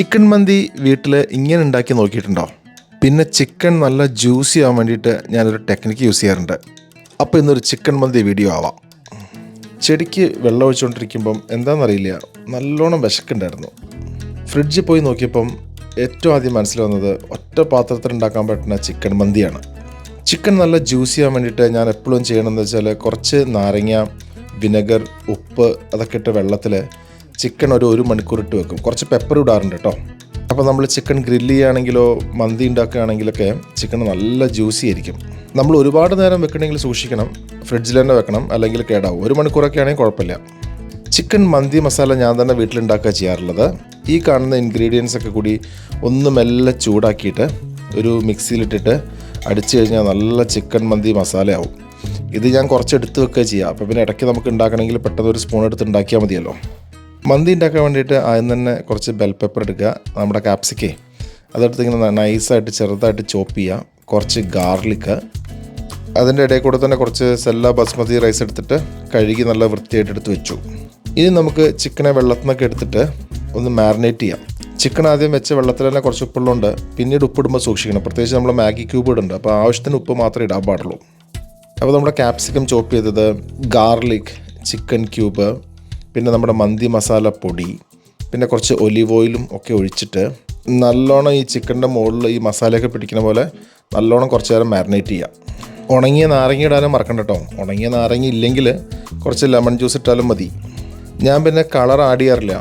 Chicken മന്തി വീട്ടിൽ ഇങ്ങനെ ഉണ്ടാക്കി നോക്കിയിട്ടുണ്ടോ? പിന്നെ ചിക്കൻ നല്ല ജ്യൂസി ആവാൻ വേണ്ടിയിട്ട് ഞാനൊരു ടെക്നിക്ക് യൂസ് ചെയ്യാറുണ്ട്. അപ്പോൾ ഇന്നൊരു ചിക്കൻ മന്തി വീഡിയോ ആവാം. ചെടിക്ക് വെള്ളം ഒഴിച്ചുകൊണ്ടിരിക്കുമ്പം എന്താണെന്നറിയില്ല. നല്ലോണം വിശക്കുണ്ടായിരുന്നു ഫ്രിഡ്ജിൽ പോയി നോക്കിയപ്പം ഏറ്റവും ആദ്യം മനസ്സിൽ വന്നത് ഒറ്റ പാത്രത്തിൽ ഉണ്ടാക്കാൻ പറ്റുന്ന ചിക്കൻ മന്തിയാണ്. ചിക്കൻ നല്ല ജ്യൂസി ആവാൻ വേണ്ടിയിട്ട് ഞാൻ എപ്പോഴും ചെയ്യണമെന്ന് വെച്ചാൽ കുറച്ച് നാരങ്ങ വിനെഗർ ഉപ്പ് അതൊക്കെ ഇട്ട് വെള്ളത്തിൽ ചിക്കൻ ഒരു ഒരു മണിക്കൂർ ഇട്ട് വെക്കും. കുറച്ച് പെപ്പർ ഇടാറുണ്ട് കേട്ടോ അപ്പോൾ നമ്മൾ ചിക്കൻ ഗ്രില്ല് ചെയ്യുകയാണെങ്കിലോ മന്തി ഉണ്ടാക്കുകയാണെങ്കിലൊക്കെ ചിക്കൻ നല്ല ജ്യൂസി ആയിരിക്കും. നമ്മൾ ഒരുപാട് നേരം വെക്കണമെങ്കിൽ സൂക്ഷിക്കണം. ഫ്രിഡ്ജിൽ തന്നെ വെക്കണം അല്ലെങ്കിൽ കേടാവും. ഒരു മണിക്കൂറൊക്കെ ആണെങ്കിൽ കുഴപ്പമില്ല. ചിക്കൻ മന്തി മസാല ഞാൻ തന്നെ വീട്ടിലുണ്ടാക്കുക ചെയ്യാറുള്ളത്. ഈ കാണുന്ന ഇൻഗ്രീഡിയൻസ് ഒക്കെ കൂടി ഒന്ന് മെല്ലെ ചൂടാക്കിയിട്ട് ഒരു മിക്സിയിലിട്ടിട്ട് അടിച്ചു കഴിഞ്ഞാൽ നല്ല ചിക്കൻ മന്തി മസാലയാവും. ഇത് ഞാൻ കുറച്ച് എടുത്ത് വെക്കുക ചെയ്യുക അപ്പോൾ പിന്നെ ഇടയ്ക്ക് നമുക്ക് ഉണ്ടാക്കണമെങ്കിൽ പെട്ടെന്ന് ഒരു സ്പൂൺ എടുത്ത് ഉണ്ടാക്കിയാൽ മതിയല്ലോ. മന്തി ഉണ്ടാക്കാൻ വേണ്ടിയിട്ട് ആദ്യം തന്നെ കുറച്ച് ബെൽ പെപ്പർ എടുക്കുക. നമ്മുടെ കാപ്സിക്കേ അതെടുത്ത് ഇങ്ങനെ നൈസായിട്ട് ചെറുതായിട്ട് ചോപ്പ് ചെയ്യുക. കുറച്ച് ഗാർലിക്ക് അതിന്റെ ഇടയിൽ കൂടെ തന്നെ കുറച്ച് സെല്ല ബസ്മതി റൈസ് എടുത്തിട്ട് കഴുകി നല്ല വൃത്തിയായിട്ട് എടുത്ത് വെച്ചു. ഇനി നമുക്ക് ചിക്കനെ വെള്ളത്തിൽ നിന്നൊക്കെ എടുത്തിട്ട് ഒന്ന് മാരിനേറ്റ് ചെയ്യാം. ചിക്കൻ ആദ്യം വെച്ച വെള്ളത്തിൽ തന്നെ കുറച്ച് ഉപ്പുള്ളതുകൊണ്ട് പിന്നീട് ഉപ്പിടുമ്പോൾ സൂക്ഷിക്കണം. പ്രത്യേകിച്ച് നമ്മൾ മാഗി ക്യൂബ് ഇടുന്നുണ്ട് അപ്പോൾ ആവശ്യത്തിന് ഉപ്പ് മാത്രമേ ഇടാൻ പാടുള്ളൂ. അപ്പോൾ നമ്മുടെ ക്യാപ്സിക്കം ചോപ്പ് ചെയ്തത് ഗാർലിക് ചിക്കൻ ക്യൂബ് പിന്നെ നമ്മുടെ മന്തി മസാല പൊടി പിന്നെ കുറച്ച് ഒലിവ് ഓയിലും ഒക്കെ ഒഴിച്ചിട്ട് നല്ലോണം ഈ ചിക്കന്റെ മുകളിൽ ഈ മസാലയൊക്കെ പിടിക്കുന്ന പോലെ നല്ലോണം കുറച്ച് നേരം മാരിനേറ്റ് ചെയ്യാം. ഉണങ്ങിയ നാരങ്ങ ഇടാനും മറക്കണ്ട കേട്ടോ ഉണങ്ങിയ നാരങ്ങ ഇല്ലെങ്കിൽ കുറച്ച് ലെമൺ ജ്യൂസ് ഇട്ടാലും മതി. ഞാൻ പിന്നെ കളർ ആഡ് ചെയ്യാറില്ല.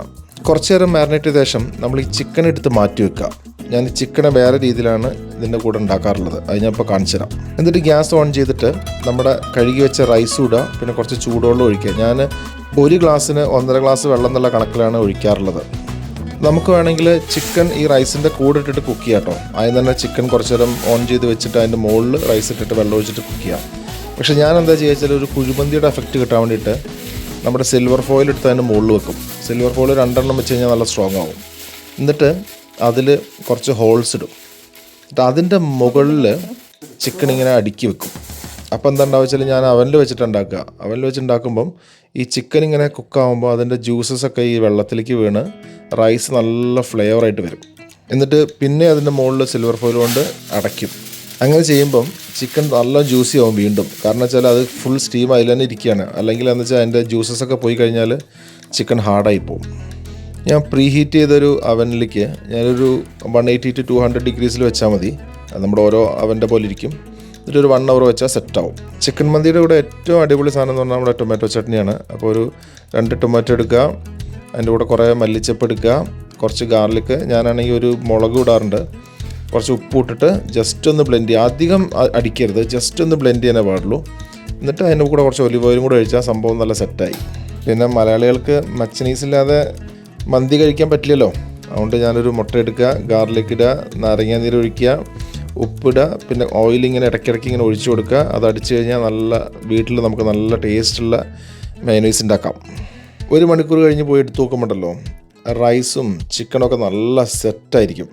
കുറച്ച് നേരം മാരിനേറ്റ് ചെയ്ത ശേഷം നമ്മൾ ഈ ചിക്കൻ എടുത്ത് മാറ്റി വെക്കുക. ഞാൻ ചിക്കനെ വേറെ രീതിയിലാണ് ഇതിന്റെ കൂടെ ഉണ്ടാക്കാറുള്ളത്. അത് ഞാൻ ഇപ്പോൾ കാണിച്ചു തരാം. എന്നിട്ട് ഗ്യാസ് ഓൺ ചെയ്തിട്ട് നമ്മുടെ കഴുകി വെച്ച റൈസ് ഇടുക പിന്നെ കുറച്ച് ചൂടുവെള്ളം ഒഴിക്കുക. ഞാൻ ഒരു ഗ്ലാസ്സിന് ഒന്നര ഗ്ലാസ് വെള്ളം എന്നുള്ള കണക്കിലാണ് ഒഴിക്കാറുള്ളത്. നമുക്ക് വേണമെങ്കിൽ ചിക്കൻ ഈ റൈസിന്റെ കൂടെ ഇട്ടിട്ട് കുക്ക് ചെയ്യാം കേട്ടോ ആദ്യം തന്നെ ചിക്കൻ കുറച്ച് നേരം ഓൺ ചെയ്ത് വെച്ചിട്ട് അതിന്റെ മുകളിൽ റൈസ് ഇട്ടിട്ട് വെള്ളം ഒഴിച്ചിട്ട് കുക്ക് ചെയ്യാം. പക്ഷേ ഞാൻ എന്താ ചെയ്യുക ഒരു കുഴിമന്തിയുടെ എഫക്റ്റ് കിട്ടാൻ വേണ്ടിയിട്ട് നമ്മുടെ സിൽവർ ഫോയിൽ എടുത്ത് അതിന്റെ മുകളിൽ വെക്കും. സിൽവർ ഫോയിൽ രണ്ടെണ്ണം വെച്ച് കഴിഞ്ഞാൽ നല്ല സ്ട്രോങ് ആവും. എന്നിട്ട് അതിൽ കുറച്ച് ഹോൾസ് ഇടും. അതിന്റെ മുകളിൽ ചിക്കൻ ഇങ്ങനെ അടുക്കി വെക്കും. അപ്പോൾ എന്താ ഉണ്ടാവുക വെച്ചാൽ ഞാൻ അവനിൽ വെച്ചിട്ട് ഉണ്ടാക്കുക അവനിൽ വെച്ച് ഉണ്ടാക്കുമ്പം ഈ ചിക്കൻ ഇങ്ങനെ കുക്കാവുമ്പോൾ അതിന്റെ ജ്യൂസസ് ഒക്കെ ഈ വെള്ളത്തിലേക്ക് വീണ് റൈസ് നല്ല ഫ്ലേവറായിട്ട് വരും. എന്നിട്ട് പിന്നെ അതിന്റെ മുകളിൽ സിൽവർ ഫോയിൽ കൊണ്ട് അടയ്ക്കും. അങ്ങനെ ചെയ്യുമ്പം ചിക്കൻ നല്ല ജ്യൂസി ആവും വീണ്ടും. കാരണം വെച്ചാൽ അത് ഫുൾ സ്റ്റീം അതിൽ തന്നെ ഇരിക്കുകയാണ്. അല്ലെങ്കിൽ എന്ന് വെച്ചാൽ അതിന്റെ ജ്യൂസസ് ഒക്കെ പോയി കഴിഞ്ഞാൽ ചിക്കൻ ഹാർഡായി പോകും ഞാൻ പ്രീ ഹീറ്റ് ചെയ്തൊരു അവനിലേക്ക് ഞാനൊരു one eighty to two hundred ഡിഗ്രീസിൽ വെച്ചാൽ മതി. അത് നമ്മുടെ ഓരോ അവന്റെ പോലെ ഇരിക്കും. എന്നിട്ട് ഒരു വൺ അവർ വെച്ചാൽ സെറ്റാവും ചിക്കൻ മന്തിയുടെ കൂടെ ഏറ്റവും അടിപൊളി സാധനം എന്ന് പറഞ്ഞാൽ നമ്മുടെ ടൊമാറ്റോ ചട്നിയാണ്. അപ്പോൾ ഒരു രണ്ട് ടൊമാറ്റോ എടുക്കുക അതിന്റെ കൂടെ കുറേ മല്ലിച്ചപ്പ് എടുക്കുക കുറച്ച് ഗാർലിക്ക് ഞാനാണെങ്കിൽ ഒരു മുളക് ഇടാറുണ്ട്. കുറച്ച് ഉപ്പ് ഇട്ടിട്ട് ജസ്റ്റ് ഒന്ന് ബ്ലെൻഡ് ചെയ്യുക. അധികം അടിക്കരുത് ജസ്റ്റ് ഒന്ന് ബ്ലെൻഡ് ചെയ്യാനേ പാടുള്ളൂ. എന്നിട്ട് അതിന്റെ കൂടെ കുറച്ച് ഒലിവ് ഓയിലും കൂടെ ഒഴിച്ചാൽ സംഭവം നല്ല സെറ്റായി പിന്നെ മലയാളികൾക്ക് മച്ചനീസ് ഇല്ലാതെ മന്തി കഴിക്കാൻ പറ്റില്ലല്ലോ. അതുകൊണ്ട് ഞാനൊരു മുട്ട എടുക്കുക ഗാർലിക് ഇടുക നാരങ്ങ നീര് ഒഴിക്കുക ഉപ്പിടുക പിന്നെ ഓയിൽ ഇങ്ങനെ ഇടയ്ക്കിടയ്ക്ക് ഇങ്ങനെ ഒഴിച്ചു കൊടുക്കുക. അത് അടിച്ചു കഴിഞ്ഞാൽ നല്ല വീട്ടിൽ നമുക്ക് നല്ല ടേസ്റ്റുള്ള മയനൈസ് ഉണ്ടാക്കാം. ഒരു മണിക്കൂർ കഴിഞ്ഞ് പോയി എടുത്ത് നോക്കുമ്പോണ്ടല്ലോ റൈസും ചിക്കനൊക്കെ നല്ല സെറ്റായിരിക്കും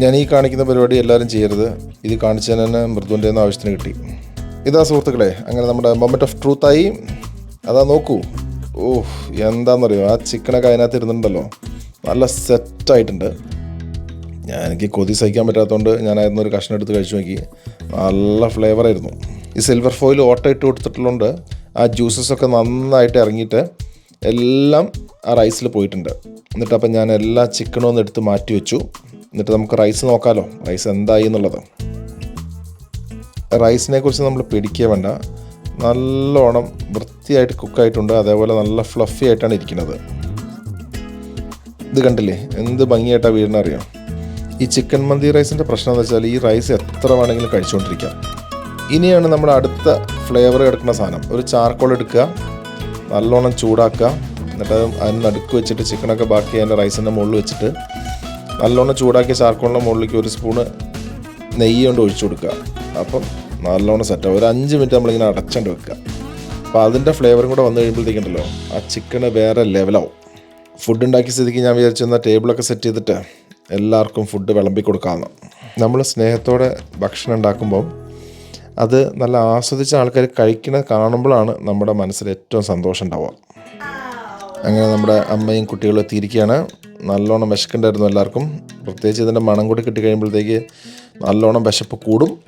ഞാൻ ഈ കാണിക്കുന്ന പരിപാടി എല്ലാവരും ചെയ്യരുത്. ഇത് കാണിച്ചതിന് തന്നെ മൃദുവിന്റെ ആവശ്യത്തിന് കിട്ടി. ഇതാ സുഹൃത്തുക്കളെ അങ്ങനെ നമ്മുടെ മൊമെന്റ് ഓഫ് ട്രൂത്തായി അതാ നോക്കൂ. ഓഹ് എന്താണെന്നറിയോ ആ ചിക്കനൊക്കെ അതിനകത്ത് ഇരുന്നുണ്ടല്ലോ നല്ല സെറ്റായിട്ടുണ്ട്. ഞാൻ എനിക്ക് കൊതി സഹിക്കാൻ പറ്റാത്തതുകൊണ്ട് ഞാനായിരുന്നു ഒരു കഷ്ണം എടുത്ത് കഴിച്ചു നോക്കി. നല്ല ഫ്ലേവറായിരുന്നു ഈ സിൽവർ ഫോയിൽ ഓട്ട ഇട്ട് കൊടുത്തിട്ടുള്ളതുകൊണ്ട് ആ ജ്യൂസസ് ഒക്കെ നന്നായിട്ട് ഇറങ്ങിയിട്ട് എല്ലാം ആ റൈസിൽ പോയിട്ടുണ്ട്. എന്നിട്ട് അപ്പം ഞാൻ എല്ലാ ചിക്കനും ഒന്ന് എടുത്ത് മാറ്റി വെച്ചു. എന്നിട്ട് നമുക്ക് റൈസ് നോക്കാമല്ലോ റൈസ് എന്തായി എന്നുള്ളത്. റൈസിനെ കുറിച്ച് നമ്മൾ പേടിക്കുക വേണ്ട. നല്ലോണം വൃത്തിയായിട്ട് കുക്കായിട്ടുണ്ട്. അതേപോലെ നല്ല ഫ്ലഫി ആയിട്ടാണ് ഇരിക്കുന്നത്. ഇത് കണ്ടില്ലേ? എന്ത് ഭംഗിയായിട്ടാണ് വീടിനറിയാം ഈ ചിക്കൻ മന്തി റൈസിന്റെ പ്രശ്നം എന്ന് വെച്ചാൽ ഈ റൈസ് എത്ര വേണമെങ്കിലും കഴിച്ചുകൊണ്ടിരിക്കാം. ഇനിയാണ് നമ്മുടെ അടുത്ത ഫ്ലേവർ എടുക്കുന്ന സാധനം. ഒരു ചാർക്കോൾ എടുക്കുക നല്ലോണം ചൂടാക്കുക എന്നിട്ട് അത് അതിന് നടുക്ക് വെച്ചിട്ട് ചിക്കനൊക്കെ ബാക്കി അതിന്റെ റൈസിന്റെ മുകളിൽ വെച്ചിട്ട് നല്ലോണം ചൂടാക്കിയ ചാർക്കോളിന്റെ മുകളിലേക്ക് ഒരു സ്പൂണ് നെയ്യ് കൊണ്ട് ഒഴിച്ചു കൊടുക്കുക. അപ്പം നല്ലോണം സെറ്റാവും ഒരു അഞ്ച് മിനിറ്റ് നമ്മളിങ്ങനെ അടച്ചുകൊണ്ട് വെക്കുക. അപ്പോൾ അതിന്റെ ഫ്ലേവറും കൂടെ വന്നു കഴിയുമ്പോഴത്തേക്കുണ്ടല്ലോ ആ ചിക്കന് വേറെ ലെവലാവും ഫുഡ് ഉണ്ടാക്കിയ സ്ഥിതിക്ക് ഞാൻ വിചാരിച്ചെന്നാൽ ടേബിളൊക്കെ സെറ്റ് ചെയ്തിട്ട് എല്ലാവർക്കും ഫുഡ് വിളമ്പി കൊടുക്കാമെന്ന് നമ്മൾ സ്നേഹത്തോടെ ഭക്ഷണം ഉണ്ടാക്കുമ്പോൾ അത് നല്ല ആസ്വദിച്ച ആൾക്കാർ കഴിക്കുന്നത് കാണുമ്പോഴാണ് നമ്മുടെ മനസ്സിൽ ഏറ്റവും സന്തോഷം ഉണ്ടാവുക. അങ്ങനെ നമ്മുടെ അമ്മയും കുട്ടികളും എത്തിയിരിക്കുകയാണ്. നല്ലോണം വിശക്കുണ്ടായിരുന്നു എല്ലാവർക്കും. പ്രത്യേകിച്ച് ഇതിന്റെ മണം കൂടി കിട്ടി കഴിയുമ്പോഴത്തേക്ക് നല്ലോണം വിശപ്പ് കൂടും.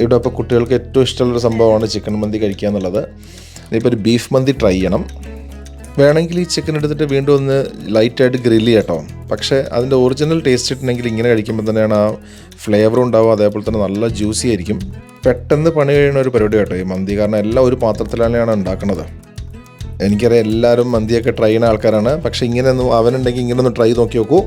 ഇവിടെ ഇപ്പോൾ കുട്ടികൾക്ക് ഏറ്റവും ഇഷ്ടമുള്ളൊരു സംഭവമാണ് ചിക്കൻ മന്തി കഴിക്കുക എന്നുള്ളത്. ഇനിയിപ്പോൾ ഒരു ബീഫ് മന്തി ട്രൈ ചെയ്യണം. വേണമെങ്കിൽ ഈ ചിക്കൻ എടുത്തിട്ട് വീണ്ടും ഒന്ന് ലൈറ്റായിട്ട് ഗ്രില്ല് ചെയ്യട്ടോ പക്ഷേ അതിന്റെ ഒറിജിനൽ ടേസ്റ്റ് ഇട്ടുണ്ടെങ്കിൽ ഇങ്ങനെ കഴിക്കുമ്പോൾ തന്നെയാണ് ആ ഫ്ലേവറും ഉണ്ടാവുക. അതേപോലെ തന്നെ നല്ല ജ്യൂസി ആയിരിക്കും. പെട്ടെന്ന് പണി കഴിയുന്ന ഒരു പരിപാടി കേട്ടോ ഈ മന്തി. കാരണം എല്ലാം ഒരു പാത്രത്തിലാണ് ഉണ്ടാക്കുന്നത്. എനിക്കറിയാം എല്ലാവരും മന്തിയൊക്കെ ട്രൈ ചെയ്യുന്ന ആൾക്കാരാണ്. പക്ഷേ ഇങ്ങനെ ഒന്നും അവനുണ്ടെങ്കിൽ ഇങ്ങനെ ഒന്ന് ട്രൈ നോക്കി നോക്കൂ.